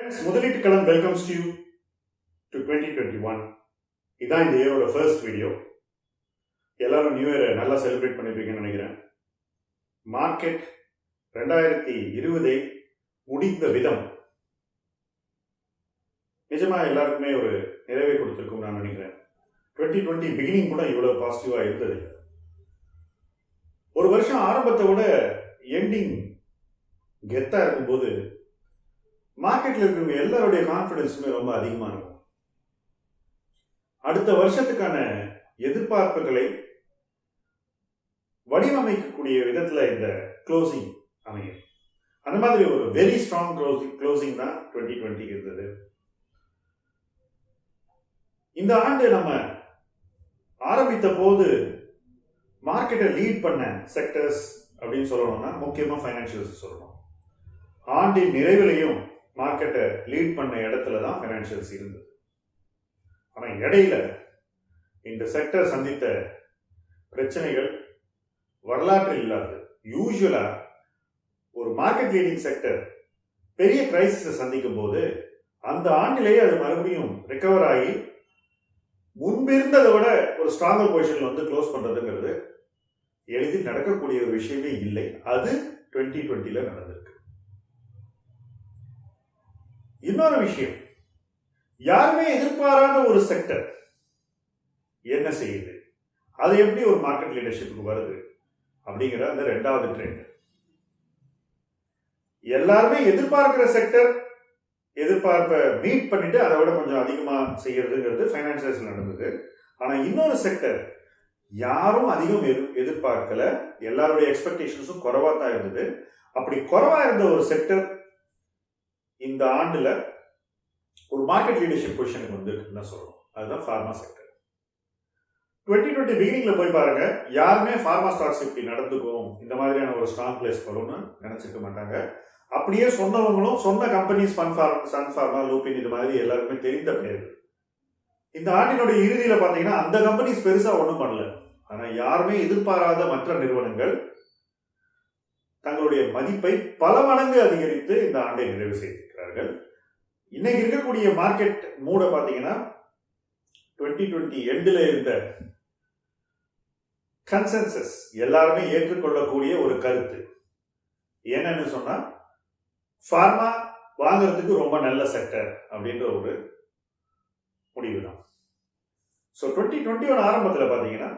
Friends முதலீட்டு கடன் welcomes to you to twenty twenty one இதான் இந்த இயரோட ஃபர்ஸ்ட் வீடியோ எல்லாரும் நியூ இயரை நல்லா செலிப்ரேட் பண்ணியிருப்பீங்கன்னு நினைக்கிறேன். மார்க்கெட் ரெண்டாயிரத்தி இருபதை முடிந்த விதம். நிஜமா எல்லாருக்குமே ஒரு நிறைவே கொடுத்துருக்கும் நான் நினைக்கிறேன். டுவெண்ட்டி டுவெண்ட்டி பிகினிங் கூட இவ்வளோ பாசிட்டிவாக இருந்தது. ஒரு வருஷம் ஆரம்பத்தை விட எண்டிங் கெத்தாக இருக்கும்போது மார்க்கெட்டில் இருக்கிறவங்க எல்லாருடைய கான்ஃபிடென்ஸுமே ரொம்ப அதிகமாக இருக்கும். அடுத்த வருஷத்துக்கான எதிர்பார்ப்புகளை வடிவமைக்கக்கூடிய விதத்தில் இந்த க்ளோசிங் அமையும். அந்த மாதிரி ஒரு வெரி ஸ்ட்ராங் க்ளோசிங் க்ளோசிங் தான் டுவெண்ட்டி டுவெண்ட்டி இருந்தது. இந்த ஆண்டு நம்ம ஆரம்பித்த போது மார்க்கெட்டை லீட் பண்ண செக்டர்ஸ் அப்படின்னு சொல்லணும்னா முக்கியமாக ஃபைனான்சியல்ஸ் சொல்லணும் ஆண்டின் நிறைவிலையும் மார்க்கெட்டை லீட் பண்ண இடத்துல தான் ஃபைனான்சியல்ஸ் இருந்தது. ஆனால் இடையில இந்த செக்டர் சந்தித்த பிரச்சனைகள் வரலாற்றில் இல்லாது யூஸ்வலாக ஒரு மார்க்கெட் லீடிங் செக்டர் பெரிய கிரைசிஸை சந்திக்கும் போது அந்த ஆண்டிலேயே அது மறுபடியும் ரெக்கவர் ஆகி முன்பிருந்ததை விட ஒரு ஸ்ட்ராங்கர் பொசிஷனில் வந்து க்ளோஸ் பண்ணுறதுங்கிறது எளிதில் நடக்கக்கூடிய ஒரு விஷயமே இல்லை. அது டுவெண்ட்டி டுவெண்ட்டியில் நடந்திருக்கு. இன்னொரு விஷயம். யாருமே எதிர்பாராத ஒரு செக்டர் என்ன செய்யுது? அது எப்படி ஒரு மார்க்கெட் லீடர்ஷிப்புக்கு வருது? அப்படிங்கிற அந்த ரெண்டாவது ட்ரெண்ட் எல்லாருமே எதிர்பார்க்கிற செக்டர் எதிர்பார்ப்பை மீட் பண்ணிட்டு அதை விட கொஞ்சம் அதிகமாக செய்யறதுங்கிறது ஃபைனான்சியல்ஸ் நடந்தது. ஆனால் இன்னொரு செக்டர் யாரும் அதிகம் எதிர் எதிர்பார்க்கல. எல்லாருடைய எக்ஸ்பெக்டேஷன்ஸும் குறைவாக தான் இருந்தது. அப்படி குறைவாக இருந்த ஒரு செக்டர் இந்த ஆண்டுல ஒரு மார்க்கெட் லீடர்ஷிப் பொசிஷனுக்கு வந்துருக்குன்னு தான் சொல்லணும். அதுதான் ஃபார்மா செக்டர் டுவெண்ட்டி டுவெண்ட்டி பிகினிங்ல போய் பாருங்க. யாருமே ஃபார்மா ஸ்டாக்ஸ் இப்படி நடந்துக்கும். இந்த மாதிரியான ஒரு ஸ்ட்ராங் பிளேஸ் வரும்னு நினைச்சிருக்க மாட்டாங்க. அப்படியே சொன்னவங்களும் சொன்ன கம்பெனிஸ் ஃபன் ஃபார்ம் சன் ஃபார்மா லூபின் இது மாதிரி எல்லாருக்குமே தெரிந்த பேர் இந்த ஆண்டினுடைய இறுதியில் பார்த்தீங்கன்னா அந்த கம்பெனிஸ் பெருசாக ஒன்றும் பண்ணல. ஆனால் யாருமே எதிர்பாராத மற்ற நிறுவனங்கள் தங்களுடைய மதிப்பை பல மடங்கு அதிகரித்து இந்த ஆண்டை நிறைவு செய்திருக்கிறார்கள் இன்னைக்கு இருக்கக்கூடிய மார்க்கெட் மூட பார்த்தீங்கன்னா டுவெண்ட்டி டுவெண்ட்டி எண்டில் இருந்த கன்சென்சஸ் எல்லாருமே ஏற்றுக்கொள்ளக்கூடிய ஒரு கருத்து. என்னன்னு சொன்னா ஃபார்மா வாங்குறதுக்கு ரொம்ப நல்ல செக்டர் அப்படின்ற ஒரு முடிவு தான் ஸோ டுவெண்ட்டி டுவெண்ட்டி ஒன் ஆரம்பத்தில் பார்த்தீங்கன்னா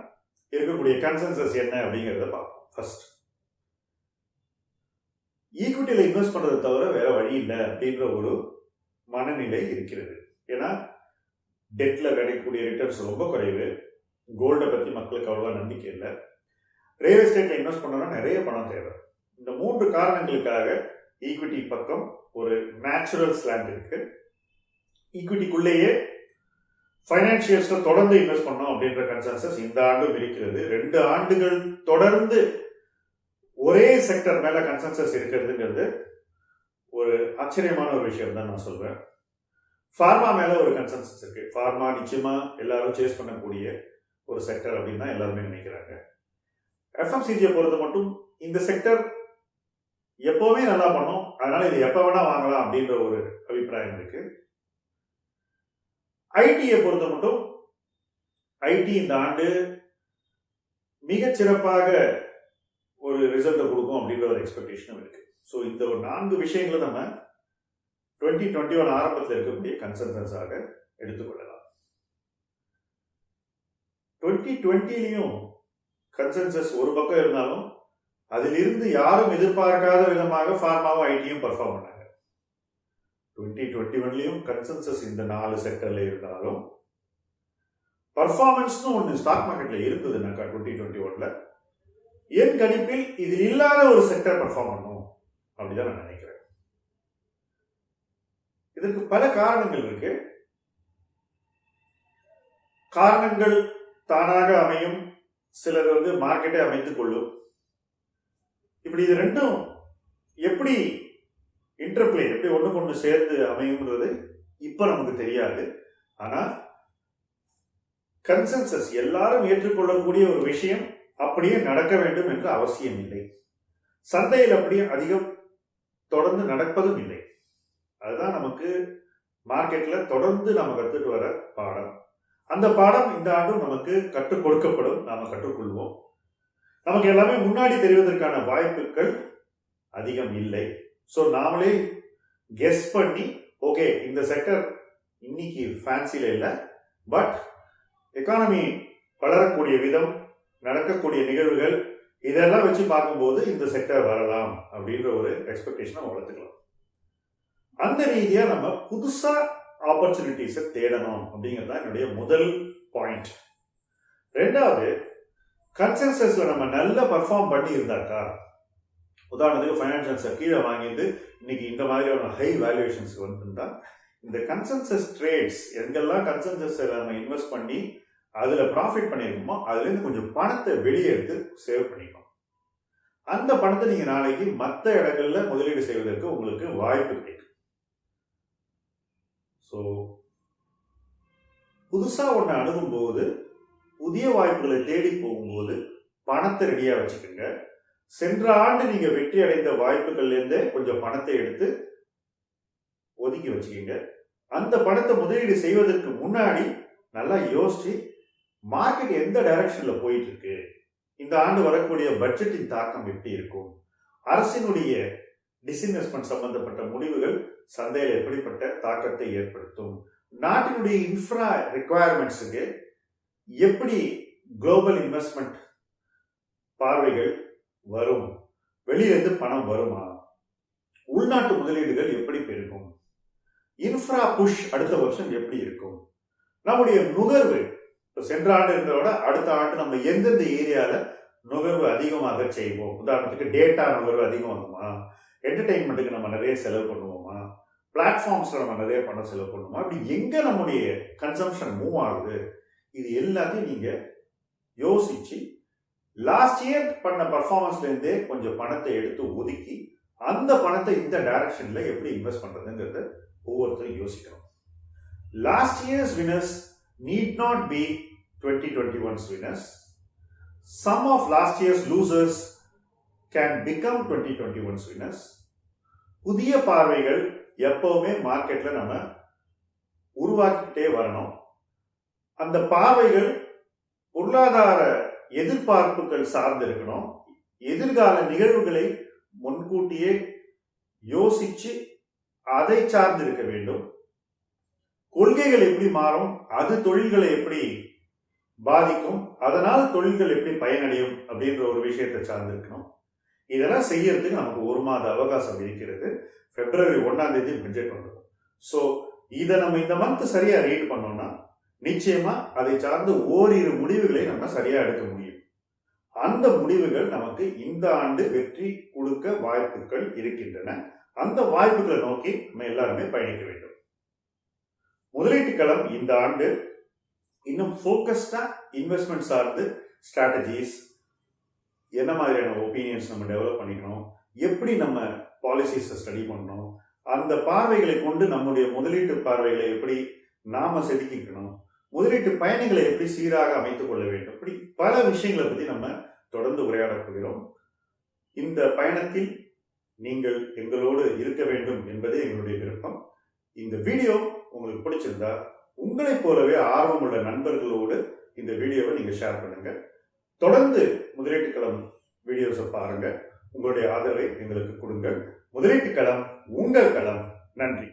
இருக்கக்கூடிய கன்சென்சஸ் என்ன அப்படிங்கிறத பார்ப்போம். ஃபர்ஸ்ட் ஈக்விட்டியில் இன்வெஸ்ட் பண்ணுறதை தவிர வேற வழி இல்லை அப்படின்ற ஒரு மனநிலை இருக்கிறது. ஏன்னா டெட்டில் கிடைக்கக்கூடிய ரிட்டர்ன்ஸ் ரொம்ப குறைவு. கோல்டை பற்றி மக்களுக்கு அவ்வளோவா நம்பிக்கை இல்லை. ரியல் எஸ்டேட்டில் இன்வெஸ்ட் பண்ணோன்னா நிறைய பணம் தேவை. இந்த மூன்று காரணங்களுக்காக ஈக்விட்டி பக்கம் ஒரு நேச்சுரல் ஸ்லாண்ட் இருக்கு. ஈக்விட்டிக்குள்ளேயே ஃபைனான்சியல்ஸில் தொடர்ந்து இன்வெஸ்ட் பண்ணோம் அப்படின்ற கன்சென்சஸ் இந்த ஆண்டும் இருக்கிறது. ரெண்டு ஆண்டுகள் தொடர்ந்து ஒரே செக்டர் மேல கன்சென்சஸ் இருக்கிறதுங்கிறது ஒரு ஆச்சரியமான ஒரு விஷயம் தான் நான் சொல்றேன். ஃபார்மா மேல ஒரு கன்சென்சஸ் இருக்கு. ஃபார்மா நிச்சயமா எல்லாரும் சேஸ் பண்ணக்கூடிய ஒரு செக்டர் அப்படின்னு தான் எல்லாருமே நினைக்கிறாங்க. எஃப்எம்சிஜியை பொறுத்த மட்டும் இந்த செக்டர் எப்பவுமே நல்லா பண்ணும். அதனால இது எப்போ வேணா வாங்கலாம் அப்படின்ற ஒரு அபிப்பிராயம் இருக்கு. ஐடியை பொறுத்த மட்டும் ஐடி இந்த ஆண்டு மிகச்சிறப்பாக ஒரு ரிசல்ட்டை கொடுக்கும் அப்படின்ற ஒரு எக்ஸ்பெக்டேஷனும் இருக்குது ஸோ இந்த ஒரு நான்கு விஷயங்களை நம்ம டுவெண்ட்டி டுவெண்ட்டி ஒன் ஆரம்பத்தில் இருக்கக்கூடிய கன்சல்டன்ஸாக எடுத்துக்கொள்ளலாம். டுவெண்ட்டி டுவெண்ட்டிலையும் கன்சென்சஸ் ஒரு பக்கம் இருந்தாலும் அதிலிருந்து யாரும் எதிர்பார்க்காத விதமாக ஃபார்மாவும் ஐடியும் பர்ஃபார்ம் பண்ணாங்க. டுவெண்ட்டி டுவெண்ட்டி ஒன்லையும் கன்சென்சஸ் இந்த நாலு செக்டர்ல இருந்தாலும் பர்ஃபார்மன்ஸ்னு ஒன்று ஸ்டாக் மார்க்கெட்டில் இருந்ததுனாக்கா டுவெண்ட்டி டுவெண்ட்டி ஒன்ல என் கணிப்பில் இதில் இல்லாத ஒரு செக்டர் பர்ஃபார்ம் பண்ணும். அப்படிதான் நான் நினைக்கிறேன். இதற்கு பல காரணங்கள் இருக்கு. காரணங்கள் தானாக அமையும். சிலர் வந்து மார்க்கெட்டை அமைத்துக் கொள்ளும். இப்படி இது ரெண்டும் எப்படி இன்டர்பிளே எப்படி ஒன்று கொண்டு சேர்ந்து அமையும்ன்றது இப்போ நமக்கு தெரியாது. ஆனால் கன்சென்சஸ் எல்லாரும் ஏற்றுக்கொள்ளக்கூடிய ஒரு விஷயம் அப்படியே நடக்க வேண்டும் என்று அவசியம் இல்லை. சந்தையில் அப்படியே அதிகம் தொடர்ந்து நடப்பதும் இல்லை. அதுதான் நமக்கு மார்க்கெட்டில் தொடர்ந்து நம்ம கற்றுட்டு வர பாடம். அந்த பாடம் இந்த ஆண்டும் நமக்கு கற்றுக் கொடுக்கப்படும். நாம் கற்றுக்கொள்வோம். நமக்கு எல்லாமே முன்னாடி தெரிவதற்கான வாய்ப்புகள் அதிகம் இல்லை. ஸோ நாமளே கெஸ் பண்ணி ஓகே இந்த செக்டர் இன்னைக்கு ஃபேன்சியில் இல்லை பட் எக்கானமி வளரக்கூடிய விதம் நடக்கக்கூடிய நிகழ்வுகள் இதெல்லாம் வச்சு பார்க்கும்போது இந்த செக்டர் வரலாம் அப்படின்ற ஒரு எக்ஸ்பெக்டேஷனை வளர்த்துக்கலாம். அந்த ரீதியாக நம்ம புதுசாக ஆப்பர்ச்சுனிட்டிஸை தேடணும் அப்படிங்கிறது தான் என்னுடைய முதல் பாயிண்ட் ரெண்டாவது கன்சென்சஸில் நம்ம நல்லா பர்ஃபார்ம் பண்ணி இருந்தாக்கா உதாரணத்துக்கு ஃபைனான்சியல்ஸை கீழே வாங்கிட்டு இன்னைக்கு இந்த மாதிரியான ஹை வேல்யூவேஷன்ஸ் வந்துருந்தா இந்த கன்சென்சஸ் ட்ரேட்ஸ் எங்கெல்லாம் கன்சென்சஸை நம்ம இன்வெஸ்ட் பண்ணி அதில் ப்ராஃபிட் பண்ணியிருக்கோமோ அதுலேருந்து கொஞ்சம் பணத்தை வெளியே எடுத்து சேவ் பண்ணிக்கணும். அந்த பணத்தை நீங்கள் நாளைக்கு மற்ற இடங்கள்ல முதலீடு செய்வதற்கு உங்களுக்கு வாய்ப்பு கிடைக்கும். ஸோ புதுசாக ஒன்று அணுகும்போது புதிய வாய்ப்புகளை தேடி போகும்போது பணத்தை ரெடியாக வச்சுக்கோங்க. சென்ற ஆண்டு நீங்கள் வெற்றி அடைந்த வாய்ப்புகள்லேருந்தே கொஞ்சம் பணத்தை எடுத்து ஒதுக்கி வச்சுக்கோங்க. அந்த பணத்தை முதலீடு செய்வதற்கு முன்னாடி நல்லா யோசித்து மார்க்கெட் எந்த டைரக்ஷனில் போயிட்டு இருக்கு இந்த ஆண்டு வரக்கூடிய பட்ஜெட்டின் தாக்கம் எப்படி இருக்கும்? அரசினுடைய டிஸ்இன்வெஸ்ட்மெண்ட் சம்பந்தப்பட்ட முடிவுகள் சந்தையில் எப்படிப்பட்ட தாக்கத்தை ஏற்படுத்தும்? நாட்டினுடைய இன்ஃப்ரா ரெக்குவயர்மெண்ட்ஸுக்கு எப்படி குளோபல் இன்வெஸ்ட்மெண்ட் பார்வைகள் வரும்? வெளியிலிருந்து பணம் வருமா? உள்நாட்டு முதலீடுகள் எப்படி பெருகும்? இன்ஃப்ரா புஷ் அடுத்த வருஷம் எப்படி இருக்கும்? நம்முடைய நுகர்வு இப்போ சென்ற ஆண்டு இருந்ததோட விட அடுத்த ஆண்டு நம்ம எந்தெந்த ஏரியாவில் நுகர்வு அதிகமாக செய்வோம்? உதாரணத்துக்கு டேட்டா நுகர்வு அதிகமாகுமா என்டர்டெயின்மெண்ட்டுக்கு நம்ம நிறைய செலவு பண்ணுவோமா? பிளாட்ஃபார்ம்ஸில் நம்ம நிறைய பணம் செலவு பண்ணுவோமா? அப்படி எங்கே நம்முடைய கன்சம்ஷன் மூவ் ஆகுது? இது எல்லாத்தையும் நீங்கள் யோசிச்சு லாஸ்ட் இயர் பண்ண பர்ஃபார்மன்ஸ்லேருந்தே கொஞ்சம் பணத்தை எடுத்து ஒதுக்கி அந்த பணத்தை இந்த டைரக்ஷனில் எப்படி இன்வெஸ்ட் பண்ணுறதுங்கிறத ஒவ்வொருத்தரும் யோசிக்கணும். Last years winners need not be 2021's winners. Some of last year's losers can become 2021's winners. புதிய பார்வைகள் எப்பவுமே மார்க்கெட்ல நம்ம உருவாக்கிக்கிட்டே வரணும் அந்த பார்வைகள் பொருளாதார எதிர்பார்ப்புகள் சார்ந்து இருக்கணும் எதிர்கால நிகழ்வுகளை முன்கூட்டியே யோசிச்சு அதை சார்ந்து இருக்க வேண்டும் கொள்கைகள் எப்படி மாறும் அது தொழில்களை எப்படி பாதிக்கும். அதனால் தொழில்கள் எப்படி பயனடையும் அப்படின்ற ஒரு விஷயத்தை சார்ந்திருக்கணும். இதெல்லாம் செய்யறதுக்கு நமக்கு ஒரு மாத அவகாசம் இருக்கிறது. பிப்ரவரி ஒன்றாம் தேதி பட்ஜெட் வந்துடும். ஸோ இதை நம்ம இந்த மந்த் சரியாக ரீட் பண்ணோம்னா நிச்சயமா அதை சார்ந்து ஓரிரு முடிவுகளை நம்ம சரியாக எடுக்க முடியும். அந்த முடிவுகள் நமக்கு இந்த ஆண்டு வெற்றி கொடுக்க வாய்ப்புகள் இருக்கின்றன. அந்த வாய்ப்புகளை நோக்கி நம்ம எல்லாருமே பயணிக்க வேண்டும். முதலீட்டு களம் இந்த ஆண்டு இன்னும் ஃபோக்கஸ்டாக இன்வெஸ்ட்மெண்ட் சார்ந்து ஸ்ட்ராட்டஜிஸ் என்ன மாதிரியான ஒப்பீனியன்ஸ் நம்ம டெவலப் பண்ணிக்கணும்? எப்படி நம்ம பாலிசிஸை ஸ்டடி பண்ணணும்? அந்த பார்வைகளை கொண்டு நம்முடைய முதலீட்டு பார்வைகளை எப்படி நாம் செதுக்கிக்கணும்? முதலீட்டு பயணங்களை எப்படி சீராக அமைத்துக் கொள்ள வேண்டும்? இப்படி பல விஷயங்களை பற்றி நம்ம தொடர்ந்து உரையாடப் போகிறோம். இந்த பயணத்தில் நீங்கள் எங்களோடு இருக்க வேண்டும் என்பதே எங்களுடைய விருப்பம். இந்த வீடியோ உங்களுக்கு பிடிச்சிருந்தா உங்களைப் போலவே ஆர்வமுள்ள நண்பர்களோடு இந்த வீடியோவை நீங்கள் ஷேர் பண்ணுங்க. தொடர்ந்து முதலீட்டு களம் வீடியோஸை பாருங்கள் உங்களுடைய ஆதரவை எங்களுக்கு கொடுங்கள் முதலீட்டு களம் உங்கள் களம். நன்றி.